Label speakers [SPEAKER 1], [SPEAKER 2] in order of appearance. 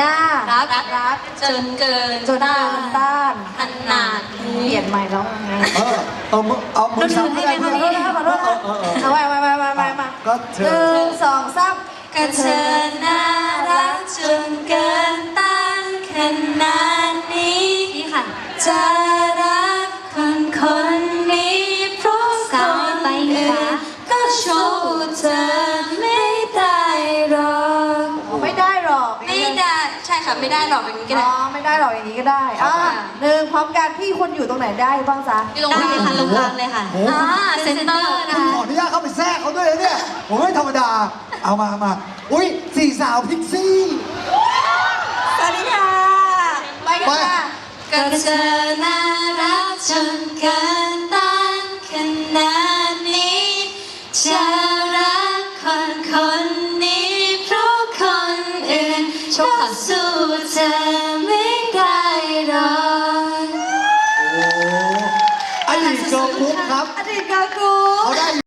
[SPEAKER 1] น่า
[SPEAKER 2] รัก
[SPEAKER 1] รัก
[SPEAKER 2] จนเกิน
[SPEAKER 1] จนเกินต้าน
[SPEAKER 2] ขนาด
[SPEAKER 1] เป
[SPEAKER 2] นี้
[SPEAKER 1] ลี่ยนใหม่แล้วไง
[SPEAKER 3] เออเอามือเอามือซ้ำก็ได้
[SPEAKER 1] ขอ
[SPEAKER 3] เพื่อน
[SPEAKER 1] โทษนะขอโทษนะ
[SPEAKER 3] เออเออเออ
[SPEAKER 1] เอาไว้ไว้ไว้ไว้ไว้มา
[SPEAKER 3] ก็เธ
[SPEAKER 1] ห
[SPEAKER 3] อ
[SPEAKER 1] นึ่งสองสาม
[SPEAKER 2] ก็เธอน่ารักจนเกินต้านขนาดนี้นี่ค่ะจะรักคนคนนี้เพราะคนอื่นก็โชว์เธอ ช่ค่ะไม่ได้หรอกอย่างนี้ก็
[SPEAKER 1] อ๋
[SPEAKER 2] ได้
[SPEAKER 1] อไม่ได้หรอกอย่างนี้ก็ได้อะ
[SPEAKER 2] ค่ะ
[SPEAKER 1] หนึ่งพร้อมกันพี่คนอยู่ตรงไหนได้บ้างจ๊ะ
[SPEAKER 2] ที่ลงได้ค่ะลงกลางเลยค่ะ
[SPEAKER 3] โอ้โห
[SPEAKER 2] อ่าเซนเตอร์นะ
[SPEAKER 3] ผม
[SPEAKER 2] คะ
[SPEAKER 3] ขออนุญาตเข้าไปแทรกเขาด้วยนะเนี่ยผมไม่ธรรมดา เอามามาอุ้ยสี่สาวพิกซี่
[SPEAKER 1] สวัสดีค่ะไปกันค่ะ
[SPEAKER 2] ก็เธอน่ารักจนเกินต้านขนาดนี้จะ อื่นก็สู้เธอไม่ได้หรอก
[SPEAKER 3] โอ้อดีตเกิร์ลกรุ๊ปครับ
[SPEAKER 1] อดีตกากู
[SPEAKER 3] เขาได้